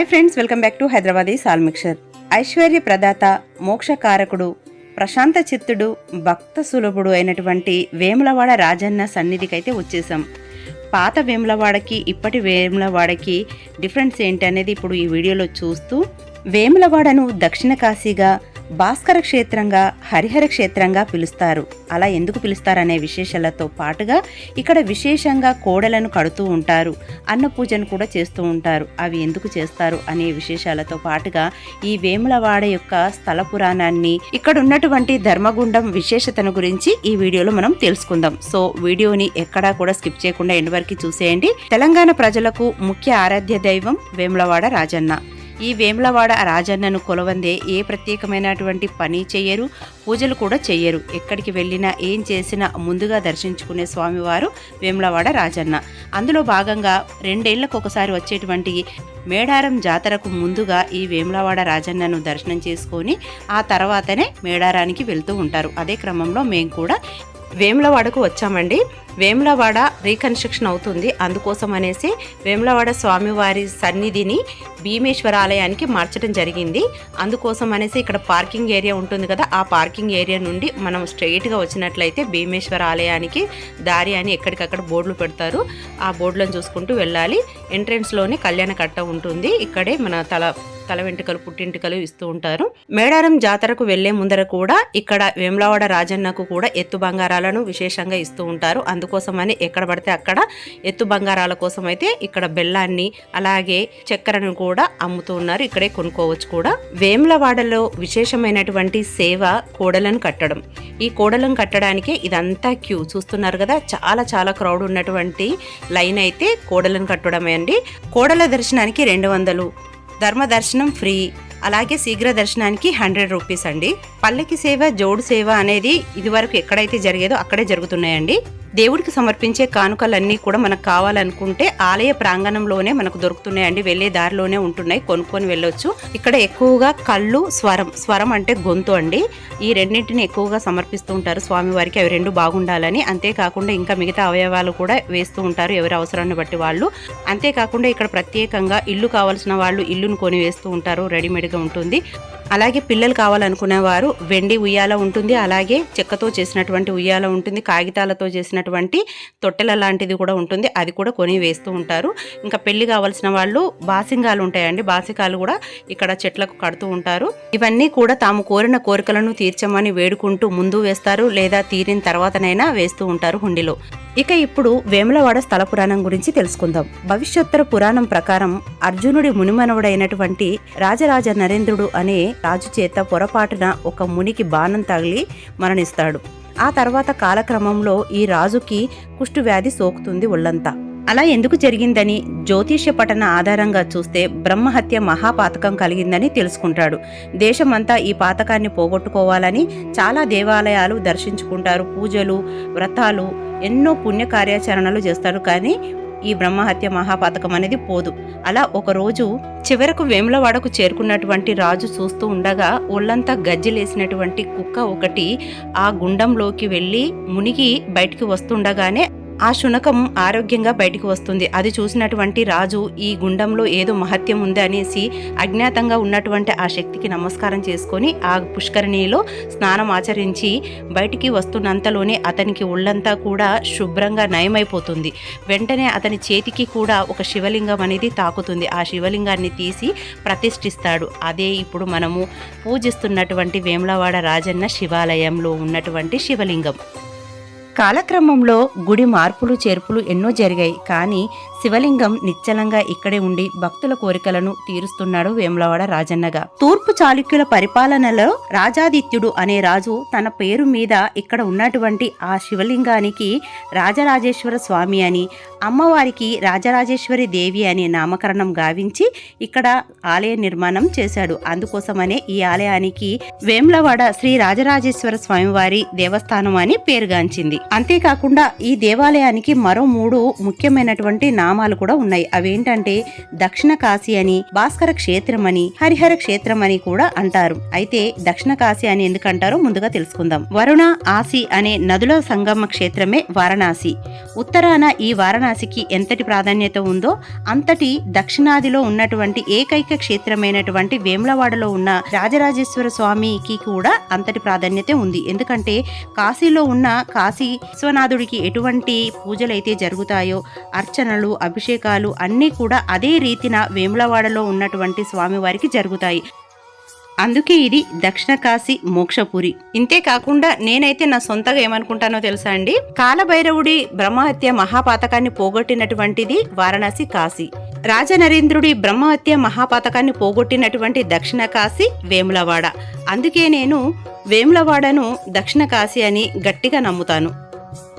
Hi friends welcome back to Hyderabadi సాల్ ఐశ్వర్య ప్రదాత మోక్షకారకుడు ప్రశాంత చిత్తుడు భక్త సులభుడు అయినటువంటి వేములవాడ రాజన్న సన్నిధికైతే వచ్చేసాం. పాత వేములవాడకి ఇప్పటి వేములవాడకి డిఫరెన్స్ ఏంటి అనేది ఇప్పుడు ఈ వీడియోలో చూస్తూ వేములవాడను దక్షిణ కాశీగా భాస్కర క్షేత్రంగా హరిహర క్షేత్రంగా పిలుస్తారు. అలా ఎందుకు పిలుస్తారనే విశేషాలతో పాటుగా ఇక్కడ విశేషంగా కోడలను కడుతూ ఉంటారు. అన్న పూజను కూడా చేస్తూ ఉంటారు. అవి ఎందుకు చేస్తారు అనే విశేషాలతో పాటుగా ఈ వేములవాడ యొక్క స్థల పురాణాన్ని ఇక్కడ ఉన్నటువంటి ధర్మగుండం విశేషతను గురించి ఈ వీడియోలో మనం తెలుసుకుందాం. సో వీడియోని ఎక్కడా కూడా స్కిప్ చేయకుండా ఎండ్ వరకు చూసేయండి. తెలంగాణ ప్రజలకు ముఖ్య ఆరాధ్య దైవం వేములవాడ రాజన్న. ఈ వేములవాడ రాజన్నను కొలవందే ఏ ప్రత్యేకమైనటువంటి పని చెయ్యరు పూజలు కూడా చెయ్యరు. ఎక్కడికి వెళ్ళినా ఏం చేసినా ముందుగా దర్శించుకునే స్వామివారు వేములవాడ రాజన్న. అందులో భాగంగా రెండేళ్ళకు ఒకసారి వచ్చేటువంటి మేడారం జాతరకు ముందుగా ఈ వేములవాడ రాజన్నను దర్శనం చేసుకొని ఆ తర్వాతనే మేడారానికి వెళ్తూ ఉంటారు. అదే క్రమంలో మేము కూడా వేములవాడకు వచ్చామండి. వేములవాడ రీకన్స్ట్రక్షన్ అవుతుంది. అందుకోసం అనేసి వేములవాడ స్వామివారి సన్నిధిని భీమేశ్వర ఆలయానికి మార్చడం జరిగింది. అందుకోసం అనేసి ఇక్కడ పార్కింగ్ ఏరియా ఉంటుంది కదా ఆ పార్కింగ్ ఏరియా నుండి మనం స్ట్రైట్గా వచ్చినట్లయితే భీమేశ్వర ఆలయానికి దారి అని ఎక్కడికక్కడ బోర్డులు పెడతారు. ఆ బోర్డులను చూసుకుంటూ వెళ్ళాలి. ఎంట్రెన్స్లోనే కళ్యాణ కట్ట ఉంటుంది. ఇక్కడే మన తల తల వెంట్రుకలు పుట్టింటికలు ఇస్తూ ఉంటారు. మేడారం జాతరకు వెళ్ళే ముందర కూడా ఇక్కడ వేములవాడ రాజన్నకు కూడా ఎత్తు బంగారాలను విశేషంగా ఇస్తూ ఉంటారు. అందుకోసమని ఎక్కడ పడితే అక్కడ ఎత్తు బంగారాల కోసం అయితే ఇక్కడ బెల్లాన్ని అలాగే చక్కెరను కూడా అమ్ముతూ ఉన్నారు. ఇక్కడే కొనుక్కోవచ్చు కూడా. వేములవాడలో విశేషమైనటువంటి సేవ కోడలను కట్టడం. ఈ కోడలను కట్టడానికి ఇదంతా క్యూ. చూస్తున్నారు కదా చాలా చాలా క్రౌడ్ ఉన్నటువంటి లైన్ అయితే కోడలను కట్టడమే అండి. కోడల దర్శనానికి రెండు వందలు ధర్మ దర్శనం ఫ్రీ అలాగే శీఘ్ర దర్శనానికి హండ్రెడ్ రూపీస్ అండి. పల్లకి సేవ జోడు సేవ అనేది ఇదివరకు ఎక్కడైతే జరిగేదో అక్కడే జరుగుతున్నాయండి. దేవుడికి సమర్పించే కానుకలన్నీ కూడా మనకు కావాలనుకుంటే ఆలయ ప్రాంగణంలోనే మనకు దొరుకుతున్నాయండి. వెళ్ళే దారిలోనే ఉంటున్నాయి. కొనుక్కొని వెళ్ళొచ్చు. ఇక్కడ ఎక్కువగా కళ్ళు స్వరం స్వరం అంటే గొంతు అండి. ఈ రెండింటిని ఎక్కువగా సమర్పిస్తూ ఉంటారు స్వామివారికి. అవి రెండు బాగుండాలని. అంతేకాకుండా ఇంకా మిగతా అవయవాలు కూడా వేస్తూ ఉంటారు ఎవరి అవసరాన్ని బట్టి వాళ్ళు. అంతేకాకుండా ఇక్కడ ప్రత్యేకంగా ఇల్లు కావాల్సిన వాళ్ళు ఇల్లును కొని వేస్తూ ఉంటారు. రెడీమేడ్గా ఉంటుంది. అలాగే పిల్లలు కావాలనుకునేవారు వెండి ఉయ్యాల ఉంటుంది అలాగే చెక్కతో చేసినటువంటి ఉయ్యాల ఉంటుంది కాగితాలతో చేసినటువంటి తొట్టెల లాంటిది కూడా ఉంటుంది అది కూడా కొని వేస్తూ ఉంటారు. ఇంకా పెళ్ళి కావాల్సిన వాళ్ళు బాసింగాలు ఉంటాయండి బాసికాలు కూడా ఇక్కడ చెట్లకు కడుతూ ఉంటారు. ఇవన్నీ కూడా తాము కోరిన కోరికలను తీర్చమని వేడుకుంటూ ముందు వేస్తారు లేదా తీరిన తర్వాతనైనా వేస్తూ ఉంటారు హుండిలో. ఇక ఇప్పుడు వేములవాడ స్థల పురాణం గురించి తెలుసుకుందాం. భవిష్యోత్తర పురాణం ప్రకారం అర్జునుడి మునిమనవుడైనటువంటి రాజరాజ నరేంద్రుడు అనే రాజు చేత పొరపాటున ఒక మునికి బాణం తగిలి మరణిస్తాడు. ఆ తర్వాత కాలక్రమంలో ఈ రాజుకి కుష్టు వ్యాధి సోకుతుంది ఒళ్ళంతా. అలా ఎందుకు జరిగిందని జ్యోతిష్య పఠన ఆధారంగా చూస్తే బ్రహ్మహత్య మహాపాతకం కలిగిందని తెలుసుకుంటాడు. దేశమంతా ఈ పాతకాన్ని పోగొట్టుకోవాలని చాలా దేవాలయాలు దర్శించుకుంటారు. పూజలు వ్రతాలు ఎన్నో పుణ్య కార్యాచరణలు చేస్తారు. కానీ ఈ బ్రహ్మహత్య మహాపాతకం అనేది పోదు. అలా ఒకరోజు చివరకు వేములవాడకు చేరుకున్నటువంటి రాజు చూస్తూ ఉండగా ఒళ్ళంతా గజ్జలేసినటువంటి కుక్క ఒకటి ఆ గుండంలోకి వెళ్ళి మునిగి బయటికి వస్తుండగానే ఆ శునకం ఆరోగ్యంగా బయటికి వస్తుంది. అది చూసినటువంటి రాజు ఈ గుండంలో ఏదో మహత్యం ఉంది అనేసి అజ్ఞాతంగా ఉన్నటువంటి ఆ శక్తికి నమస్కారం చేసుకొని ఆ పుష్కరిణిలో స్నానం ఆచరించి బయటికి వస్తున్నంతలోనే అతనికి ఒళ్ళంతా కూడా శుభ్రంగా నయమైపోతుంది. వెంటనే అతని చేతికి కూడా ఒక శివలింగం అనేది తాకుతుంది. ఆ శివలింగాన్ని తీసి ప్రతిష్ఠిస్తాడు. అదే ఇప్పుడు మనము పూజిస్తున్నటువంటి వేములవాడ రాజన్న శివాలయంలో ఉన్నటువంటి శివలింగం. కాలక్రమంలో గుడి మార్పులు చేర్పులు ఎన్నో జరిగాయి. కానీ శివలింగం నిశ్చలంగా ఇక్కడే ఉండి భక్తుల కోరికలను తీరుస్తున్నాడు వేములవాడ రాజన్నగా. తూర్పు చాళుక్యుల పరిపాలనలో రాజాదిత్యుడు అనే రాజు తన పేరు మీద ఇక్కడ ఉన్నటువంటి ఆ శివలింగానికి రాజరాజేశ్వర స్వామి అని అమ్మవారికి రాజరాజేశ్వరి దేవి అని నామకరణం గావించి ఇక్కడ ఆలయ నిర్మాణం చేశాడు. అందుకోసమనే ఈ ఆలయానికి వేములవాడ శ్రీ రాజరాజేశ్వర స్వామివారి దేవస్థానం అని పేరుగాంచింది. అంతేకాకుండా ఈ దేవాలయానికి మరో మూడు ముఖ్యమైనటువంటి నామ నామాలు కూడా ఉన్నాయి. అవేంటంటే దక్షిణ కాశీ అని భాస్కర క్షేత్రం అని హరిహర క్షేత్రం అని కూడా అంటారు. అయితే దక్షిణ కాశీ అని ఎందుకంటారో ముందుగా తెలుసుకుందాం. వరుణ ఆసి అనే నదుల సంగమ క్షేత్రమే వారణాసి. ఉత్తరాన ఈ వారణాసికి ఎంతటి ప్రాధాన్యత ఉందో అంతటి దక్షిణాదిలో ఉన్నటువంటి ఏకైక క్షేత్రమైనటువంటి వేములవాడలో ఉన్న రాజరాజేశ్వర స్వామికి కూడా అంతటి ప్రాధాన్యత ఉంది. ఎందుకంటే కాశీలో ఉన్న కాశీ విశ్వనాథుడికి ఎటువంటి పూజలు అయితే జరుగుతాయో అర్చనలు అభిషేకాలు అన్నీ కూడా అదే రీతిన వేములవాడలో ఉన్నటువంటి స్వామివారికి జరుగుతాయి. అందుకే ఇది దక్షిణ కాశీ మోక్షపురి. ఇంతే కాకుండా నేనైతే నా సొంతగా ఏమనుకుంటానో తెలుసా అండి? కాలభైరవుడి బ్రహ్మహత్య మహాపాతకాన్ని పోగొట్టినటువంటిది వారణాసి కాశీ. రాజనరేంద్రుడి బ్రహ్మహత్య మహాపాతకాన్ని పోగొట్టినటువంటి దక్షిణ కాశీ వేములవాడ. అందుకే నేను వేములవాడను దక్షిణ కాశీ అని గట్టిగా నమ్ముతాను.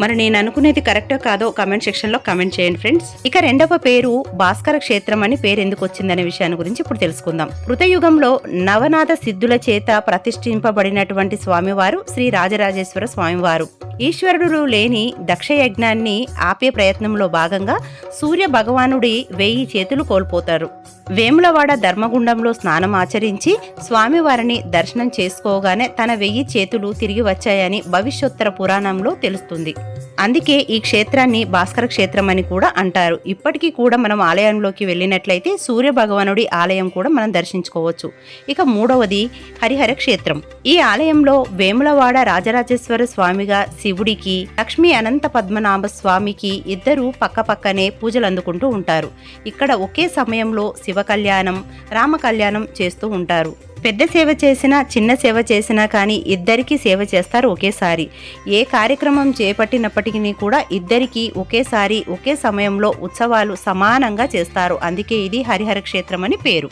మరి నేను అనుకునేది కరెక్టో కాదో కమెంట్ సెక్షన్లో చేయండి ఫ్రెండ్స్ ఇక రెండవ పేరు భాస్కర క్షేత్రం అని పేరు ఎందుకు వచ్చిందనే విషయాన్ని గురించి ఇప్పుడు తెలుసుకుందాం. కృతయుగంలో నవనాథ సిద్ధుల చేత ప్రతిష్ఠింపబడినటువంటి స్వామివారు శ్రీ రాజరాజేశ్వర స్వామివారు. ఈశ్వరుడు లేని దక్షయజ్ఞాన్ని ఆపే ప్రయత్నంలో భాగంగా సూర్య భగవానుడి వెయ్యి చేతులు కోల్పోతారు. వేములవాడ ధర్మగుండంలో స్నానం ఆచరించి స్వామివారిని దర్శనం చేసుకోగానే తన వెయ్యి చేతులు తిరిగి వచ్చాయని భవిష్యోత్తర పురాణంలో తెలుస్తుంది. అందుకే ఈ క్షేత్రాన్ని భాస్కర క్షేత్రం అని కూడా అంటారు. ఇప్పటికీ కూడా మనం ఆలయంలోకి వెళ్ళినట్లయితే సూర్య భగవానుడి ఆలయం కూడా మనం దర్శించుకోవచ్చు. ఇక మూడవది హరిహర క్షేత్రం. ఈ ఆలయంలో వేములవాడ రాజరాజేశ్వర స్వామిగా శివుడికి లక్ష్మీ అనంత పద్మనాభ స్వామికి ఇద్దరూ పక్కపక్కనే పూజలు అందుకుంటూ ఉంటారు. ఇక్కడ ఒకే సమయంలో శివ కళ్యాణం రామ కళ్యాణం చేస్తూ ఉంటారు. పెద్ద సేవ చేసినా చిన్న సేవ చేసినా కానీ ఇద్దరికీ సేవ చేస్తారు ఒకేసారి. ఏ కార్యక్రమం చేపట్టినప్పటికీ కూడా ఇద్దరికీ ఒకేసారి ఒకే సమయంలో ఉత్సవాలు సమానంగా చేస్తారు. అందుకే ఇది హరిహర క్షేత్రం అని పేరు.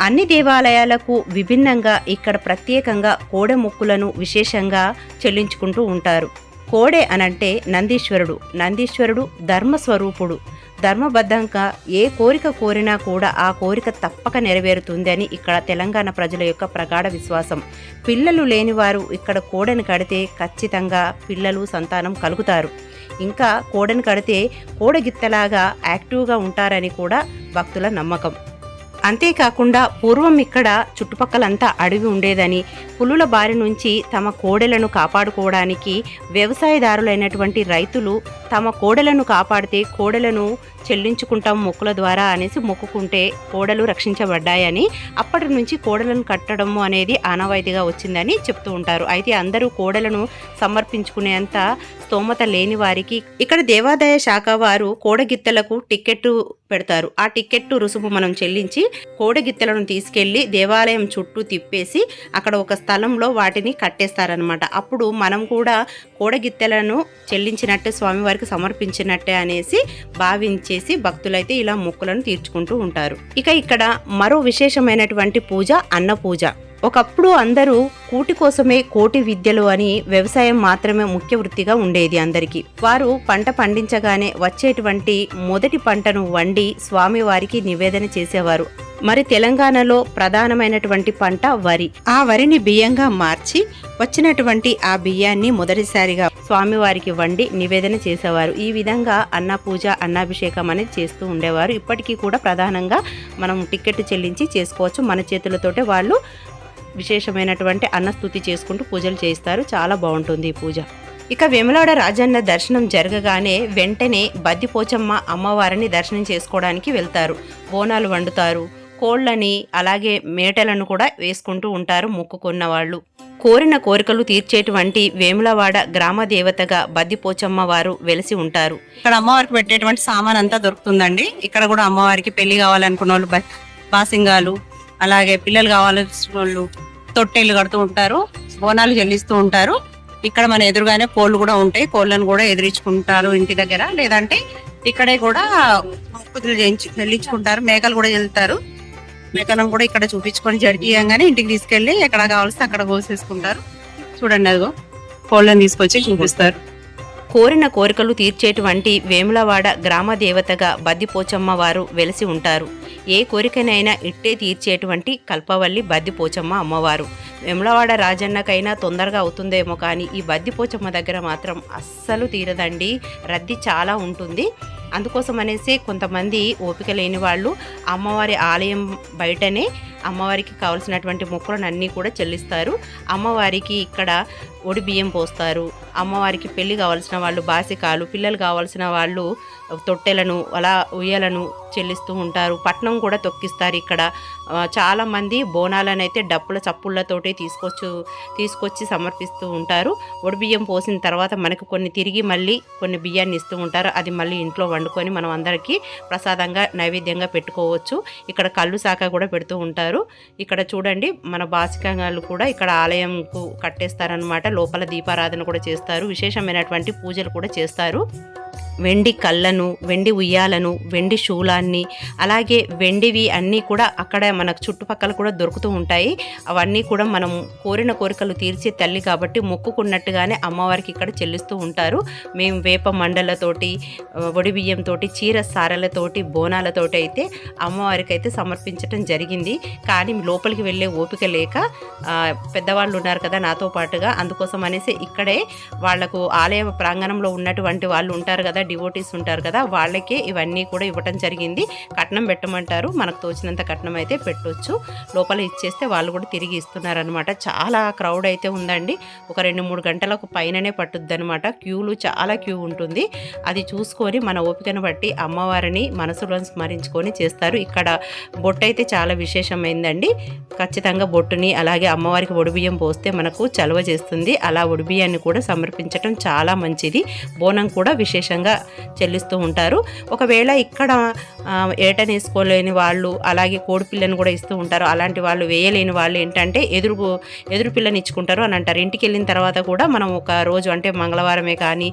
అన్ని దేవాలయాలకు విభిన్నంగా ఇక్కడ ప్రత్యేకంగా కోడె మొక్కులను విశేషంగా చెల్లించుకుంటూ ఉంటారు. కోడె అనంటే నందీశ్వరుడు. నందీశ్వరుడు ధర్మస్వరూపుడు. ధర్మబద్ధంగా ఏ కోరిక కోరినా కూడా ఆ కోరిక తప్పక నెరవేరుతుంది అని ఇక్కడ తెలంగాణ ప్రజల యొక్క ప్రగాఢ విశ్వాసం. పిల్లలు లేనివారు ఇక్కడ కోడని కడితే ఖచ్చితంగా పిల్లలు సంతానం కలుగుతారు. ఇంకా కోడని కడితే కోడగిత్తలాగా యాక్టివ్గా ఉంటారని కూడా భక్తుల నమ్మకం. అంతేకాకుండా పూర్వం ఇక్కడ చుట్టుపక్కలంతా అడవి ఉండేదని పులుల బారి నుంచి తమ కోడెలను కాపాడుకోవడానికి వ్యవసాయదారులైనటువంటి రైతులు తమ కోడెలను కాపాడితే కోడెలను చెల్లించుకుంటాం మొక్కుల ద్వారా అనేసి మొక్కుకుంటే కోడలు రక్షించబడ్డాయని అప్పటి నుంచి కోడలను కట్టడము అనేది ఆనవాయితీగా వచ్చిందని చెప్తూ ఉంటారు. అయితే అందరూ కోడలను సమర్పించుకునేంత స్తోమత లేని వారికి ఇక్కడ దేవాదాయ శాఖ వారు కోడగిత్తలకు టికెట్ పెడతారు. ఆ టికెట్ రుసుము మనం చెల్లించి కోడగిత్తలను తీసుకెళ్ళి దేవాలయం చుట్టూ తిప్పేసి అక్కడ ఒక స్థలంలో వాటిని కట్టేస్తారనమాట అప్పుడు మనం కూడా కోడగిత్తెలను చెల్లించినట్టే స్వామివారికి సమర్పించినట్టే అనేసి భావించి చేసి భక్తులైతే ఇలా మొక్కులను తీర్చుకుంటూ ఉంటారు. ఇక ఇక్కడ మరో విశేషమైనటువంటి పూజ అన్న పూజ ఒకప్పుడు అందరూ కూటి కోసమే కోటి విద్యలు అని వ్యవసాయం మాత్రమే ముఖ్య వృత్తిగా ఉండేది అందరికీ. వారు పంట పండించగానే వచ్చేటువంటి మొదటి పంటను వండి స్వామివారికి నివేదన చేసేవారు. మరి తెలంగాణలో ప్రధానమైనటువంటి పంట వరి. ఆ వరిని బియ్యంగా మార్చి వచ్చినటువంటి ఆ బియ్యాన్ని మొదటిసారిగా స్వామివారికి వండి నివేదన చేసేవారు. ఈ విధంగా అన్న పూజ అన్నాభిషేకం అనేది చేస్తూ ఉండేవారు. ఇప్పటికీ కూడా ప్రధానంగా మనం టికెట్ చెల్లించి చేసుకోవచ్చు. మన చేతులతోటే వాళ్ళు విశేషమైనటువంటి అన్నస్తుతి చేసుకుంటూ పూజలు చేస్తారు చాలా బాగుంటుంది ఈ పూజ. ఇక వేములవాడ రాజన్న దర్శనం జరగగానే వెంటనే బద్దిపోచమ్మ అమ్మవారిని దర్శనం చేసుకోవడానికి వెళ్తారు. బోనాలు వండుతారు. కోళ్ళని అలాగే మేటలను కూడా వేసుకుంటూ ఉంటారు మొక్కుకున్న వాళ్ళు కోరిన కోరికలు తీర్చేటువంటి వేములవాడ గ్రామ దేవతగా బద్దిపోచమ్మ వారు వెలిసి ఉంటారు. ఇక్కడ అమ్మవారికి పెట్టేటువంటి సామాన్ అంతా దొరుకుతుందండి. ఇక్కడ కూడా అమ్మవారికి పెళ్ళి కావాలనుకున్న వాళ్ళు బాసింగాలు అలాగే పిల్లలు కావాల్సిన వాళ్ళు తొట్టెలు కడుతూ ఉంటారు బోనాలు చెల్లిస్తూ ఉంటారు. ఇక్కడ మన ఎదురుగానే కోళ్ళు కూడా ఉంటాయి కోళ్ళను కూడా ఎదిరించుకుంటారు ఇంటి దగ్గర. లేదంటే ఇక్కడే కూడా మొక్కుతులు చేయించు చెల్లించుకుంటారు మేకలు కూడా వెళ్తారు మేకలను కూడా ఇక్కడ చూపించుకొని జడియంగానే ఇంటికి తీసుకెళ్ళి ఎక్కడ కావాల్సి అక్కడ కోసేసుకుంటారు. చూడండి అదిగో కోళ్ళని తీసుకొచ్చి చూపిస్తారు. కోరిన కోరికలు తీర్చేటువంటి వేములవాడ గ్రామ దేవతగా బద్దిపోచమ్మ వారు వెలిసి ఉంటారు. ఏ కోరికనైనా ఇట్టే తీర్చేటువంటి కల్పవల్లి బద్దిపోచమ్మ అమ్మవారు. వేములవాడ రాజన్నకైనా తొందరగా అవుతుందేమో కానీ ఈ బద్దిపోచమ్మ దగ్గర మాత్రం అస్సలు తీరదండి. రద్దీ చాలా ఉంటుంది. అందుకోసం అనేసి కొంతమంది ఓపిక లేని వాళ్ళు అమ్మవారి ఆలయం బయటనే అమ్మవారికి కావాల్సినటువంటి మొక్కులను అన్నీ కూడా చెల్లిస్తారు. అమ్మవారికి ఇక్కడ ఒడి బియ్యం పోస్తారు. అమ్మవారికి పెళ్ళి కావాల్సిన వాళ్ళు బాసికాలు పిల్లలు కావాల్సిన వాళ్ళు తొట్టెలను అలా ఉయ్యలను చెల్లిస్తూ ఉంటారు. పట్నం కూడా తొక్కిస్తారు ఇక్కడ. చాలామంది బోనాలను అయితే డప్పుల చప్పుళ్ళతోటి తీసుకొచ్చు తీసుకొచ్చి సమర్పిస్తూ ఉంటారు. ఒడి బియ్యం పోసిన తర్వాత మనకు కొన్ని తిరిగి మళ్ళీ కొన్ని బియ్యాన్ని ఇస్తూ ఉంటారు. అది మళ్ళీ ఇంట్లో వండుకొని మనం అందరికీ ప్రసాదంగా నైవేద్యంగా పెట్టుకోవచ్చు. ఇక్కడ కళ్ళు శాఖ కూడా పెడుతూ ఉంటారు. ఇక్కడ చూడండి మన బాసికంగాలు కూడా ఇక్కడ ఆలయంకు కట్టేస్తారనమాట లోపల దీపారాధన కూడా చేస్తారు. విశేషమైనటువంటి పూజలు కూడా చేస్తారు. వెండి కళ్ళను వెండి ఉయ్యాలను వెండి శూలాన్ని అలాగే వెండివి అన్నీ కూడా అక్కడ మనకు చుట్టుపక్కల కూడా దొరుకుతూ ఉంటాయి. అవన్నీ కూడా మనం కోరిన కోరికలు తీర్చే తల్లి కాబట్టి మొక్కుకున్నట్టుగానే అమ్మవారికి ఇక్కడ చెల్లిస్తూ ఉంటారు. మేము వేప మండలతోటి ఆ, వడి బియ్యంతోటి చీర సారలతోటి బోనాలతోటి అయితే అమ్మవారికి అయితే సమర్పించటం జరిగింది. కానీ లోపలికి వెళ్ళే ఓపిక లేక పెద్దవాళ్ళు ఉన్నారు కదా నాతో పాటుగా అందుకోసం అనేసి ఇక్కడే వాళ్ళకు ఆలయ ప్రాంగణంలో ఉన్నటువంటి వాళ్ళు ఉంటారు కదా డివోటీస్ ఉంటారు కదా వాళ్ళకే ఇవన్నీ కూడా ఇవ్వటం జరిగింది. కట్నం పెట్టమంటారు. మనకు తోచినంత కట్నం అయితే పెట్టొచ్చు. లోపల ఇచ్చేస్తే వాళ్ళు కూడా తిరిగి ఇస్తున్నారనమాట చాలా క్రౌడ్ అయితే ఉందండి. ఒక రెండు మూడు గంటలకు పైననే పట్టుద్ది అనమాట క్యూలు చాలా క్యూ ఉంటుంది. అది చూసుకొని మన ఓపికను బట్టి అమ్మవారిని మనసులో స్మరించుకొని చేస్తారు. ఇక్కడ బొట్టు అయితే చాలా విశేషమైందండి. ఖచ్చితంగా బొట్టుని అలాగే అమ్మవారికి ఒడిబియ్యం పోస్తే మనకు చలువ చేస్తుంది. అలా ఒడిబియ్యాన్ని కూడా సమర్పించటం చాలా మంచిది. బోనం కూడా విశేషంగా చెల్లిస్తూ ఉంటారు. ఒకవేళ ఇక్కడ ఏటని వేసుకోలేని వాళ్ళు అలాగే కోడి పిల్లని కూడా ఇస్తూ ఉంటారు. అలాంటి వాళ్ళు వేయలేని వాళ్ళు ఏంటంటే ఎదురు ఎదురు పిల్లని ఇచ్చుకుంటారు అని అంటారు. ఇంటికి వెళ్ళిన తర్వాత కూడా మనం ఒక రోజు అంటే మంగళవారమే కానీ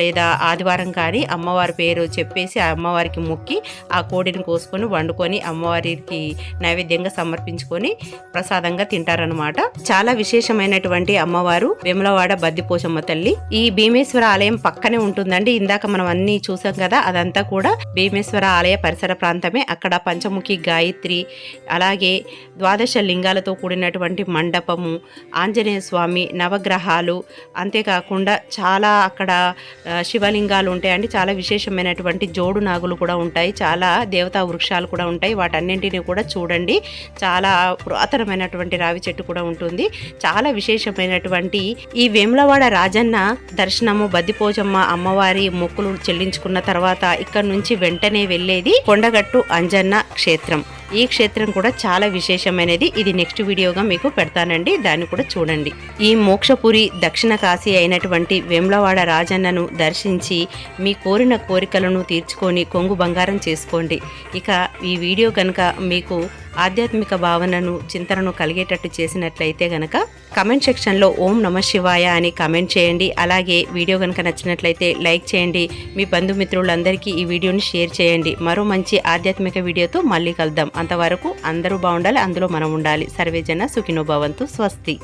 లేదా ఆదివారం కానీ అమ్మవారి పేరు చెప్పేసి ఆ అమ్మవారికి మొక్కి ఆ కోడిని కోసుకొని వండుకొని అమ్మవారికి నైవేద్యంగా సమర్పించుకొని ప్రసాదంగా తింటారనమాట చాలా విశేషమైనటువంటి అమ్మవారు వేములవాడ బద్దిపోచమ్మ తల్లి. ఈ భీమేశ్వర ఆలయం పక్కనే ఉంటుందండి. ఇందాక మనం అన్ని చూసాం కదా అదంతా కూడా భీమేశ్వర ఆలయ పరిసర ప్రాంతమే. అక్కడ పంచముఖి గాయత్రి అలాగే ద్వాదశ లింగాలతో కూడినటువంటి మండపము ఆంజనేయ స్వామి నవగ్రహాలు అంతేకాకుండా చాలా అక్కడ శివలింగాలు ఉంటాయండి. చాలా విశేషమైనటువంటి జోడు నాగులు కూడా ఉంటాయి. చాలా దేవతా వృక్షాలు కూడా ఉంటాయి. వాటన్నింటినీ కూడా చూడండి. చాలా పురాతనమైనటువంటి రావి చెట్టు కూడా ఉంటుంది. చాలా విశేషమైనటువంటి ఈ వేములవాడ రాజన్న దర్శనము బద్దిపోజమ్మ అమ్మవారి మొక్కులు చెల్లించుకున్న తర్వాత ఇక్కడ నుంచి వెంటనే వెళ్ళేది కొండగట్టు అంజన్న క్షేత్రం. ఈ క్షేత్రం కూడా చాలా విశేషమైనది. ఇది నెక్స్ట్ వీడియోగా మీకు పెడతానండి. దాన్ని కూడా చూడండి. ఈ మోక్షపురి దక్షిణ కాశీ అయినటువంటి వేములవాడ రాజన్నను దర్శించి మీ కోరిన కోరికలను తీర్చుకొని కొంగు బంగారం చేసుకోండి. ఇక ఈ వీడియో కనుక మీకు ఆధ్యాత్మిక భావనను చింతనను కలిగేటట్టు చేసినట్లయితే గనక కమెంట్ సెక్షన్లో ఓం నమ శివాయ అని కమెంట్ చేయండి. అలాగే వీడియో కనుక నచ్చినట్లయితే లైక్ చేయండి. మీ బంధుమిత్రులందరికీ ఈ వీడియోని షేర్ చేయండి. మరో మంచి ఆధ్యాత్మిక వీడియోతో మళ్ళీ కలుద్దాం. అంతవరకు అందరూ బాగుండాలి అందులో మనం ఉండాలి. సర్వేజన సుఖినో భవంతు స్వస్తి.